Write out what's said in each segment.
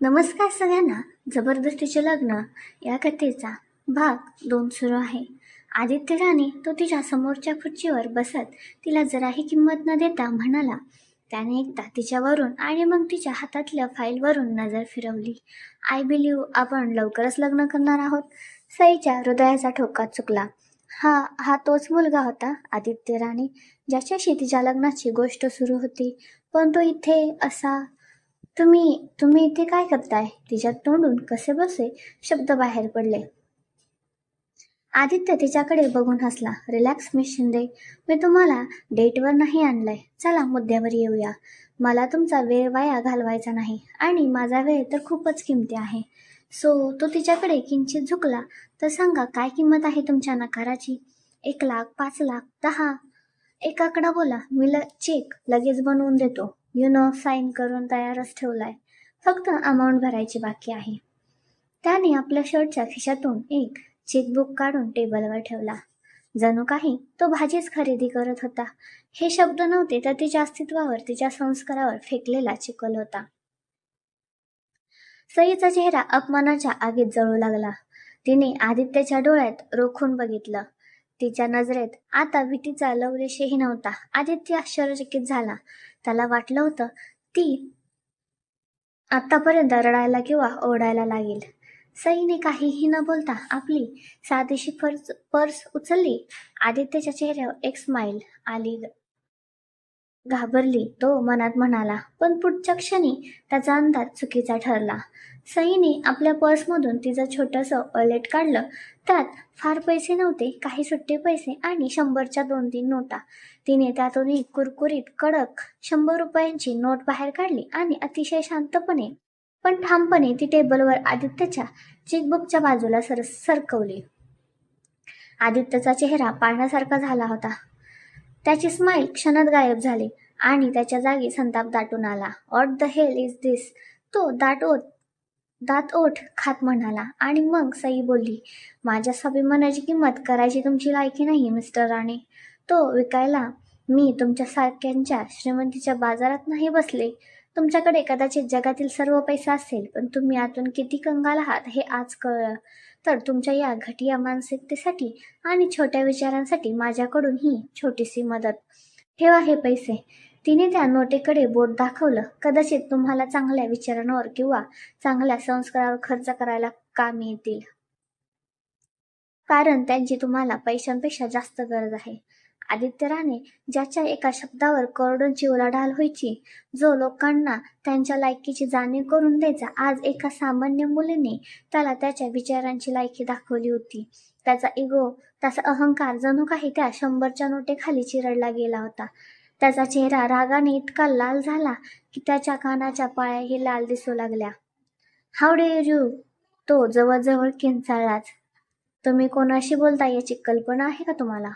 नमस्कार सगळ्यांना. जबरदस्तीचे लग्न या कथेचा भाग दोन सुरू आहे. आदित्य राणे तो तिच्या समोरच्या खुर्चीवर बसत तिला जराही किंमत न देता म्हणाला त्याने एकदा तिच्यावरून आणि मग तिच्या हातातल्या फाईलवरून नजर फिरवली. आय बिलीव्ह आपण लवकरच लग्न करणार आहोत. सईच्या हृदयाचा ठोका चुकला. हा हा तोच मुलगा होता आदित्य राणे ज्याच्याशी तिच्या लग्नाची गोष्ट सुरू होती. पण तो इथे असा तुम्ही तुम्ही इथे काय करताय? तिच्या तोंडून कसे बसे? शब्द बाहेर पडले. आदित्य तिच्याकडे बघून हसला. रिलॅक्स मी शिंदे. मी तुम्हाला डेटवर नाही आणलंय. चला मुद्द्यावर येऊया. मला तुमचा वेळ वाया घालवायचा नाही आणि माझा वेळ तर खूपच किमती आहे. सो तो तिच्याकडे किंचित झुकला. तर सांगा काय किंमत आहे तुमच्या नकाराची? एक लाख पाच लाख दहा? एक आकडा बोला. मी ल चेक लगेच बनवून देतो. यु नो साईन करून तयारच ठेवलाय. फक्त अमाऊंट भरायची बाकी आहे. त्याने आपल्या शर्टच्या खिशातून एक चेकबुक काढून टेबलवर ठेवला. जणू काही तो भाजीच खरेदी करत होता. हे शब्द नव्हते तर तिच्या अस्तित्वावर तिच्या संस्कारावर फेकलेला चिकल होता. सईचा चेहरा अपमानाच्या आगीत जळू लागला. तिने आदित्यच्या डोळ्यात रोखून बघितलं. तिच्या नजरेत. आता भीतीचा लवलेशही नव्हता. आदित्य आश्चर्यचकित झाला. त्याला वाटलं होतं ती आतापर्यंत रडायला किंवा ओढायला लागेल. सईने काहीही न बोलता आपली साधीशी पर्स पर्स उचलली. आदित्यच्या चेहऱ्यावर एक स्माईल आली. घाबरली तो मनात म्हणाला. पण पुढच्या क्षणी त्याचा अंदाज चुकीचा ठरला. सईने आपल्या पर्समधून तिचं छोटंसं वॉलेट काढलं. त्यात फार पैसे नव्हते काही सुट्टे पैसे आणि शंभरच्या दोन तीन नोटा. तिने त्यातून एक कुरकुरीत कडक शंभर रुपयांची नोट बाहेर काढली आणि अतिशय शांतपणे पण ठामपणे ती टेबलवर आदित्यच्या चेकबुकच्या बाजूला सर सरकवली. आदित्यचा चेहरा पाळण्यासारखा झाला होता. त्याची स्माईल क्षणात गायब झाली आणि त्याच्या जागी संताप दाटून आला. What the hell is this तो दाट ओठ दात ओठ खात म्हणाला आणि मग सई बोलली माझ्या स्वाभिमानाची किंमत करायची तुमची लायकी नाही मिस्टर राणे. तो विकायला मी तुमच्या सारख्यांच्या श्रीमंतीच्या बाजारात नाही बसले. तुमच्याकडे कदाचित जगातील सर्व पैसा असेल पण तुम्ही आतून किती कंगाल आहात हे आज कळलं. तर तुमच्या या घटिया मानसिकतेसाठी आणि छोट्या विचारांसाठी माझ्याकडून ही छोटीशी मदत. ठेवा हे पैसे. तिने त्या नोटेकडे बोट दाखवलं. कदाचित तुम्हाला चांगल्या विचारांवर किंवा चांगल्या संस्कारावर खर्च करायला काम येतील. कारण त्यांची तुम्हाला पैशांपेक्षा जास्त गरज आहे. आदित्य राणे ज्याच्या एका शब्दावर करोडोंची उलाढाल व्हायची जो लोकांना त्यांच्या लायकीची जाणीव करून द्यायचा आज एका सामान्य मुलीने त्याला त्याच्या विचारांची लायकी दाखवली होती. त्याचा इगो त्याचा अहंकार जणू काही त्या शंभरच्या नोटेखाली चिरडला गेला होता. त्याचा चेहरा रागाने इतका लाल झाला की त्याच्या कानाच्या पायाही लाल दिसू लागल्या. How dare you? तो जवळजवळ किंचाळलाच. तुम्ही कोणाशी बोलता याची कल्पना आहे का तुम्हाला?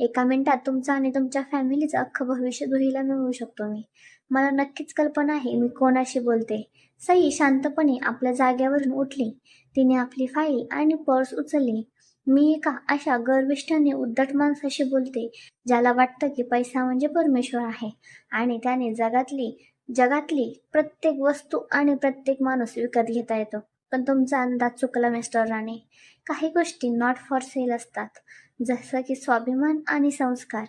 एका मिनिटात तुमचं आणि तुमच्या फॅमिलीचं अख्खं भविष्य दुहीला मिळवू शकतो मी. मला नक्कीच कल्पना आहे मी कोणाशी बोलते. सई शांतपणे आपल्या जाग्यावरून उठली. तिने आपली फाईल आणि पर्स उचलली. मी एका अशा गर्विष्ठाने उद्धट माणसाशी बोलते ज्याला वाटतं की पैसा म्हणजे परमेश्वर आहे. आणि त्याने जगातली जगातली प्रत्येक वस्तू आणि प्रत्येक माणूस विकत घेता येतो. पण तुमचा अंदाज चुकला मिस्टर राणे. काही गोष्टी नॉट फॉर सेल असतात. जसं की स्वाभिमान आणि संस्कार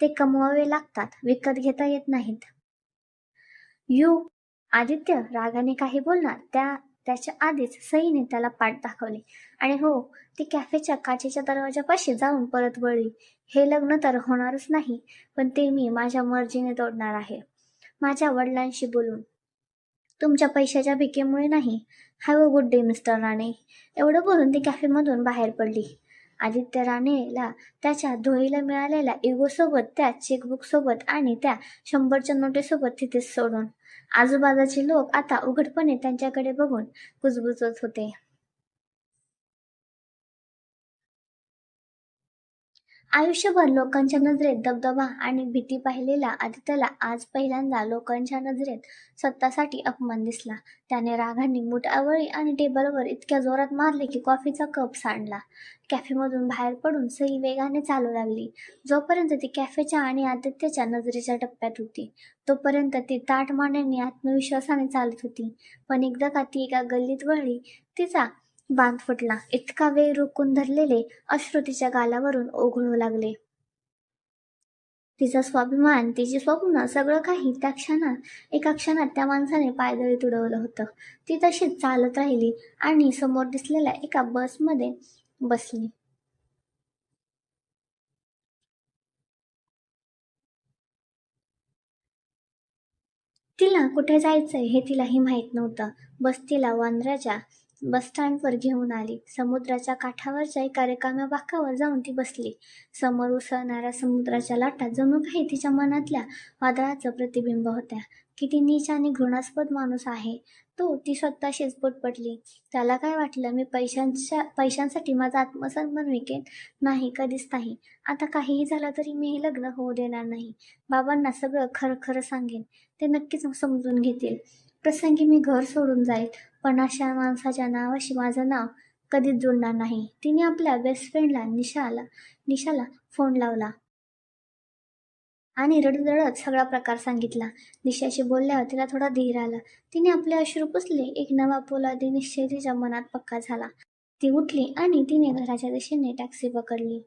ते कमवावे लागतात विकत घेता येत नाहीत. यू. आदित्य रागाने काही बोलणार त्या त्याच्या आधीच सईने त्याला पाठ दाखवली. आणि हो ती कॅफेच्या काचेच्या दरवाजापाशी जाऊन परत वळली. हे लग्न तर होणारच नाही पण ते मी माझ्या मर्जीने तोडणार आहे. माझ्या वडिलांशी बोलून. तुमच्या पैशाच्या भिकेमुळे नाही. Have a good day mister Rane. एवढं बोलून ती कॅफेमधून बाहेर पडली. आदित्य राणेला त्याच्या धोईला मिळालेल्या इगोसोबत त्या चेकबुकसोबत आणि त्या शंभरच्या नोटेसोबत तिथेच सोडून. आजूबाजूचे लोक आता उघडपणे त्यांच्याकडे बघून कुजबुजत होते. आयुष्यभर लोकांच्या नजरेत दबदबा आणि भीती पाहिलेला आदित्यला आज पहिल्यांदा लोकांच्या नजरेत स्वतःसाठी अपमान दिसला. त्याने रागांनी मूठ आवळी आणि टेबलवर इतक्या जोरात मारले की कॉफीचा कप सांडला. कॅफेमधून बाहेर पडून सई वेगाने चालू लागली. जोपर्यंत ती कॅफेच्या आणि आदित्यच्या नजरेच्या टप्प्यात होती तोपर्यंत ती ताट मानेने आत्मविश्वासाने चालत होती. पण एकदा का ती एका गल्लीत वळली तिचा बांध फुटला. इतका वेळ रोखून धरलेले अश्रू तिच्या गालावरून ओघळू लागले. तिचा स्वाभिमान तिची स्वप्न सगळं काही त्या क्षणात एका क्षणात त्या माणसाने पायदळी तुडवलं होतं. ती तशीच चालत राहिली आणि समोर दिसलेल्या एका बसमध्ये बसली. तिला कुठे जायचंय हे तिलाही माहीत नव्हतं. बस तिला वांद्र्याच्या बस स्टँडवर घेऊन आली. समुद्राच्या काठावरच्या एका रिकाम्या बाकावर जाऊन ती बसली. समोर उसळणाऱ्या समुद्राच्या लाटा जणू काही तिच्या मनातल्या वादळाचं प्रतिबिंब होत्या. किती नीच आणि घृणास्पद माणूस आहे. तो ती स्वतःशीच पटली त्याला काय वाटलं मी पैशांच्या पैशांसाठी माझा आत्मसन्मान विकेन? नाही कधीच नाही. आता काहीही झालं तरी मी हे लग्न होऊ देणार नाही. बाबांना सगळं खरं खरं सांगेन. ते नक्कीच समजून घेतील. प्रसंगी मी घर सोडून जाईल. पण अशा माणसाच्या नावाशी माझं नाव कधीच जुळणार नाही. तिने आपल्या बेस्ट फ्रेंडला निशाला निशाला फोन लावला आणि रडत रडत सगळा प्रकार सांगितला. निशाशी बोलल्यावर तिला थोडा धीर आला. तिने आपले अश्रू पुसले. एक नवा पोलादी निश्चय तिच्या मनात पक्का झाला. ती उठली आणि तिने घराच्या दिशेने टॅक्सी पकडली.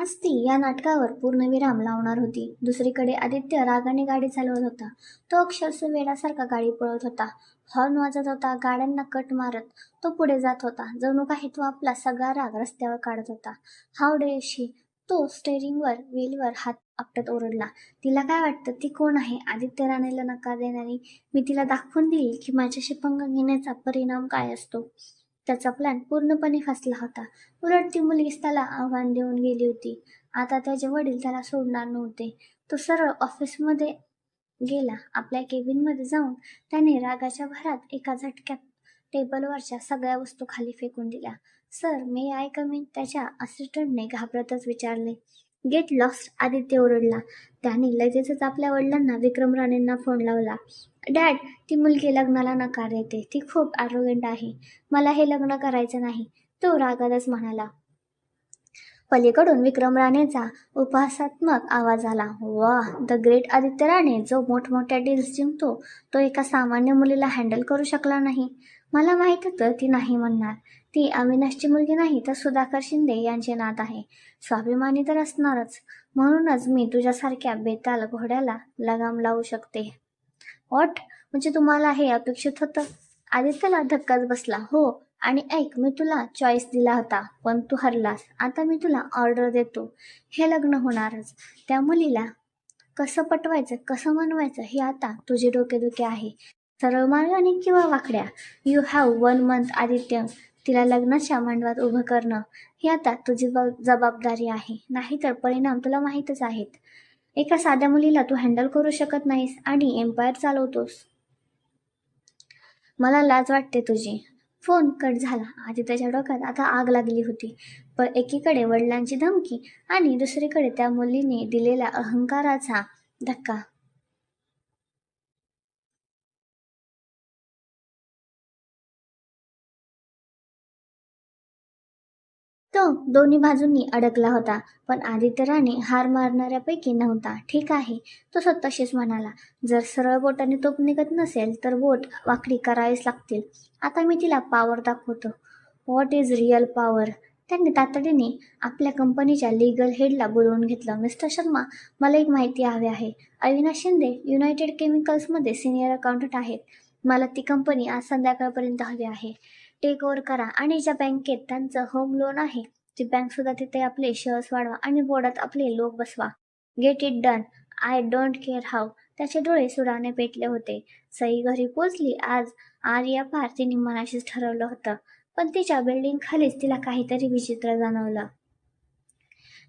आज ती या नाटकावर पूर्णविराम लावणार होती. दुसरीकडे आदित्य रागाने गाडी चालवत होता. तो अक्षरशः वेडासारखा गाडी पळत होता. हॉर्न वाजत होता गाड्यांना कट मारत तो पुढे जात होता. जणू काही तो आपला सगळा राग रस्त्यावर काढत होता. हावडेशी तो स्टेरिंगवर व्हीलवर हात आपटत ओरडला. तिला काय वाटतं? ती कोण आहे? आदित्य राणेला नकार देणारी? मी तिला दाखवून देईल की माझ्याशी पंग घेण्याचा परिणाम काय असतो? त्याचा प्लॅन पूर्णपणे फसला होता. उलट ती मुलगीच त्याला आव्हान देऊन गेली होती. आता त्याचे वडील त्याला सोडणार नव्हते. तो सरळ ऑफिसमध्ये गेला. आपल्या केबिनमध्ये जाऊन त्याने रागाच्या भरात एका झटक्यात टेबलवरच्या सगळ्या वस्तू खाली फेकून दिल्या. सर मे आय कमी त्याच्या असिस्टंटने घाबरतच विचारले. गेट लॉस्ट आदित्य ओरडला. त्याने लगेचच आपल्या वडिलांना विक्रम राणेंना फोन लावला. डॅड ती मुलगी लग्नाला नकार देते. ती खूप आरोगंट आहे. मला हे लग्न करायचं नाही. तो रागातच म्हणाला. पलीकडून विक्रम राणेचा उपहासात्मक आवाज आला. वा द ग्रेट आदित्य राणे जो मोठमोठ्या डील्स जिंकतो तो एका सामान्य मुलीला हँडल करू शकला नाही. मला माहीत होतं ती नाही म्हणणार. ती अविनाशची मुलगी नाही तर सुधाकर शिंदे यांचे नात आहे. स्वाभिमानी तर असणारच. म्हणूनच मी तुझ्यासारख्या बेताल घोड्याला लगाम लावू शकते. वॉट? म्हणजे तुम्हाला हे अपेक्षित होतं? आदित्यला धक्काच बसला. हो आणि ऐक मी तुला चॉईस दिला होता पण तू हरलास. आता मी तुला ऑर्डर देतो. हे लग्न होणारच. त्या मुलीला कसं पटवायचं कसं मनवायचं हे आता तुझे डोकेदुखे आहे. सरळ मार्गाने किंवा वाकड्या? You have one month Aditya. तिला लग्नाच्या मांडवात उभं करणं ही आता तुझी जबाबदारी आहे. नाहीतर परिणाम तुला माहीतच आहेत. एका साध्या मुलीला तू हँडल करू शकत नाहीस आणि एम्पायर चालवतोस. मला लाज वाटते तुझी. फोन कट झाला. आधी त्याच्या डोक्यात आता आग लागली होती. पण एकीकडे वडिलांची धमकी आणि दुसरीकडे त्या मुलीने दिलेला अहंकाराचा धक्का. तो दोन्ही बाजूंनी अडकला होता पण आदित्यराने हार मारणाऱ्यापैकी नव्हता. ठीक आहे तो स्वतःशीच म्हणाला जर सरळ बोटाने तोप निघत नसेल तर बोट वाकडी करावीच लागतील. आता मी तिला पॉवर दाखवतो. व्हॉट इज रिअल पॉवर त्यांनी तातडीने आपल्या कंपनीच्या लीगल हेडला बोलवून घेतलं. मिस्टर शर्मा मला एक माहिती हवी आहे. अविनाश शिंदे युनायटेड केमिकल्समध्ये सिनियर अकाउंटंट आहेत. मला ती कंपनी आज संध्याकाळपर्यंत हवी आहे. टेक ओव्हर करा. आणि ज्या बँकेत त्यांचं होम लोन आहे ती बँक सुद्धा तिथे आपले शेअर्स वाढवा आणि बोर्डात आपले लोक बसवा. Get it done I don't care how त्याचे डोळे सुडाने पेटले होते. सई घरी पोचली. आज आर्या पार तिने मनाशीच ठरवलं होतं. पण तिच्या बिल्डिंग खालीच तिला काहीतरी विचित्र जाणवलं.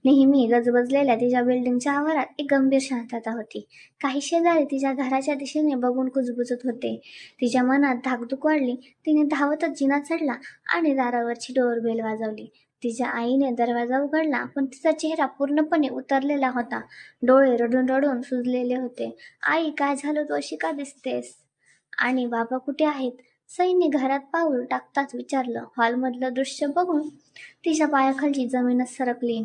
नेहमी गजबजलेल्या तिच्या बिल्डिंगच्या आवारात एक गंभीर शांतता होती. काही शेजारी तिच्या घराच्या दिशेने बघून कुजबुजत होते. तिच्या मनात धाकधूक वाढली. तिने धावतच जिना चढला आणि दारावरची डोरबेल वाजवली. तिच्या आईने दरवाजा उघडला पण तिचा चेहरा पूर्णपणे उतरलेला होता. डोळे रडून रडून सुजलेले होते. आई काय झालं तू? अशी का दिसतेस? आणि बाबा कुठे आहेत? सईने घरात पाऊल टाकताच विचारलं. हॉलमधलं दृश्य बघून तिच्या पायाखालची जमीनच सरकली.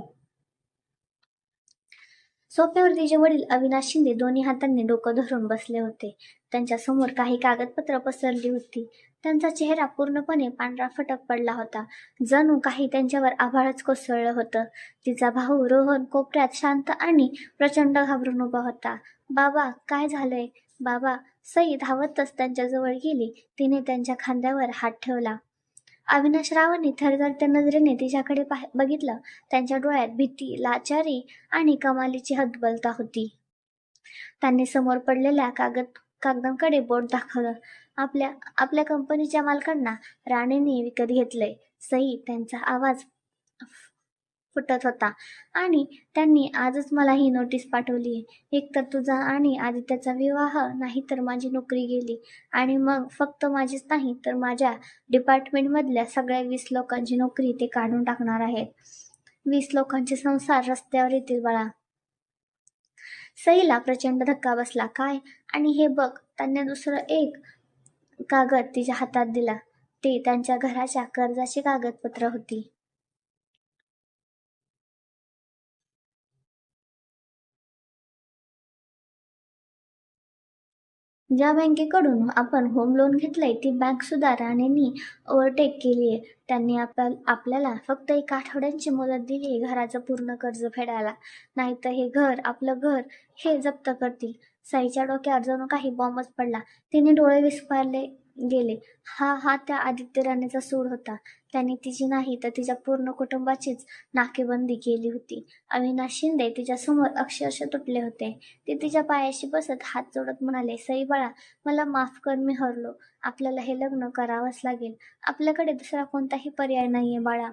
सोफ्यावर तिचे वडील अविनाश शिंदे दोन्ही हातांनी डोकं धरून बसले होते. त्यांच्यासमोर काही कागदपत्र पसरली होती. त्यांचा चेहरा पूर्णपणे पांढरा फटक पडला होता. जणू काही त्यांच्यावर आभाळच कोसळलं होतं. तिचा भाऊ रोहन कोपऱ्यात शांत आणि प्रचंड घाबरून उभा होता. बाबा काय झालंय? बाबा सई धावतच त्यांच्याजवळ गेली. तिने त्यांच्या खांद्यावर हात ठेवला. अविनाश रावांनी थरथरत्या नजरेने तिच्याकडे पाह बघितलं. त्यांच्या डोळ्यात भीती लाचारी आणि कमालीची हतबलता होती. त्यांनी समोर पडलेल्या कागद कागदांकडे बोट दाखवलं. आपल्या आपल्या कंपनीच्या मालकांना राणेने विकत घेतलंय. सई त्यांचा आवाज फुटत होता. आणि त्यांनी आजच मला ही नोटीस पाठवली एक तर तुझा आणि आदित्याचा विवाह नाही तर माझी नोकरी गेली. आणि मग फक्त माझीच नाही तर माझ्या डिपार्टमेंटमधल्या सगळ्या वीस लोकांची नोकरी ते काढून टाकणार आहेत. वीस लोकांचे संसार रस्त्यावर येतील बाळा. सईला प्रचंड धक्का बसला. काय? आणि हे बघ त्यांनी दुसरं एक कागद तिच्या हातात दिला. ते त्यांच्या घराच्या कर्जाची कागदपत्र होती. ज्या बँकेकडून आपण होम लोन घेतलंय ती बँक सुद्धा राणेंनी ओव्हरटेक केली आहे. त्यांनी आपल्या आपल्याला फक्त एक आठवड्यांची मुदत दिली आहे घराचं पूर्ण कर्ज फेडायला. नाहीतर हे घर आपलं घर हे जप्त करतील. साईच्या डोक्यावर जणू काही बॉम्बच पडला. तिने डोळे विस्फारले गेले. हा हा त्या आदित्य राणेचा सूड होता. त्याने तिची नाही तर तिच्या पूर्ण कुटुंबाचीच नाकेबंदी केली होती. अविनाश शिंदे तिच्यासमोर अक्षरशः तुटले होते. ते तिच्या पायाशी बसत हात जोडत म्हणाले सई बाळा मला माफ कर मी हरलो. आपल्याला हे लग्न करावंच लागेल. आपल्याकडे दुसरा कोणताही पर्याय नाहीये बाळा.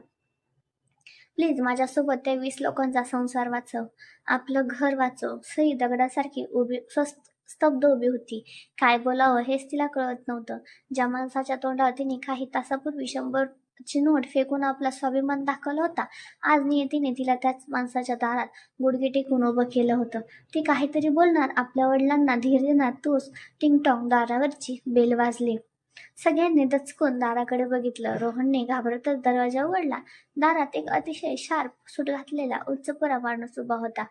प्लीज माझ्यासोबत त्या वीस लोकांचा संसार वाचव. आपलं घर वाचव. सई दगडासारखी उभी स्वस्त स्तब्ध उभी होती. काय बोलावं हेच तिला कळत नव्हतं. ज्या माणसाच्या तोंडावर तिने काही तासापूर्वी शंभर ची नोट फेकून आपला स्वाभिमान दाखवला होता आज नियतीने तिला त्याच माणसाच्या दारात गुडघे टेकून उभं केलं होतं. ती काहीतरी बोलणार आपल्या वडिलांना धीर देणार तोच टिंगटॉंग दारावरची बेल वाजली. सगळ्यांनी दचकून दाराकडे बघितलं. रोहनने घाबरतच दरवाजा उघडला. दारात एक अतिशय शार्प सूट घातलेला उच्चपुरा माणूस उभा होता.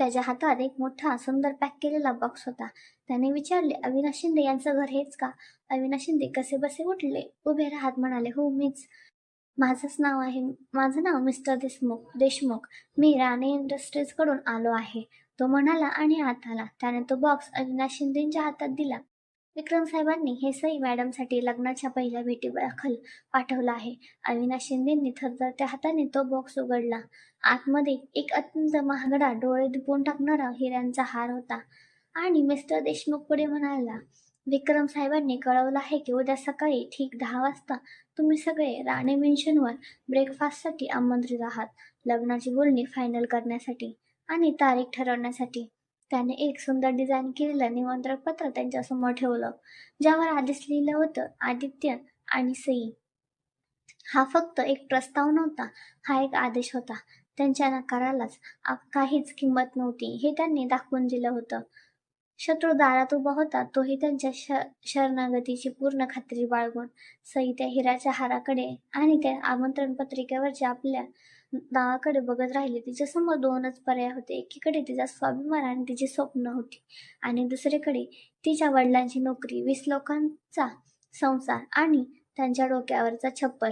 त्याच्या हातात एक मोठा सुंदर पॅक केलेला बॉक्स होता. त्याने विचारले अविनाश शिंदे यांचं घर हेच का? अविनाश शिंदे कसे बसे उठले उभे राहत म्हणाले हो मीच. माझंच नाव आहे माझं नाव मिस्टर देशमुख देशमुख. मी राणे इंडस्ट्रीजकडून आलो आहे. तो म्हणाला आणि आत आला. त्याने तो बॉक्स अविनाश शिंदेच्या हातात दिला. विक्रम साहेबांनी हे सई मॅडमसाठी लग्नाच्या पहिल्या भेटी दाखल पाठवला आहे. अविनाश शिंदेंनी थरथरत्या हाताने तो बॉक्स उघडला. आतमध्ये एक अत्यंत महागडा डोळे दुपून टाकणारा हिऱ्यांचा हार होता. आणि मिस्टर देशमुख पुढे म्हणाला विक्रम साहेबांनी कळवलं आहे की उद्या सकाळी ठीक दहा वाजता तुम्ही सगळे राणे मेन्शनवर ब्रेकफास्टसाठी आमंत्रित आहात. लग्नाची बोलणी फायनल करण्यासाठी आणि तारीख ठरवण्यासाठी. त्याने एक सुंदर डिझाईन केलेलं निमंत्रण पत्र त्यांच्यासमोर ठेवलं ज्यावर आधीच लिहिलं होतं आदित्य आणि सई. हा फक्त एक प्रस्ताव नव्हता हा एक आदेश होता. त्यांच्या नकारालाच काहीच किंमत नव्हती हे त्यांनी दाखवून दिलं होतं. शत्रू दारात उभा होता तोही त्यांच्या श शरणागतीची पूर्ण खात्री बाळगून सई त्या हिराच्या हाराकडे आणि त्या आमंत्रण पत्रिकेवरच्या आपल्या नावाकडे बघत राहिली तिच्यासमोर दोनच पर्याय होते. एकीकडे तिचा स्वाभिमान आणि तिची स्वप्न होती. आणि दुसरीकडे तिच्या वडिलांची नोकरी वीस लोकांचा संसार आणि त्यांच्या डोक्यावरचा छप्पर.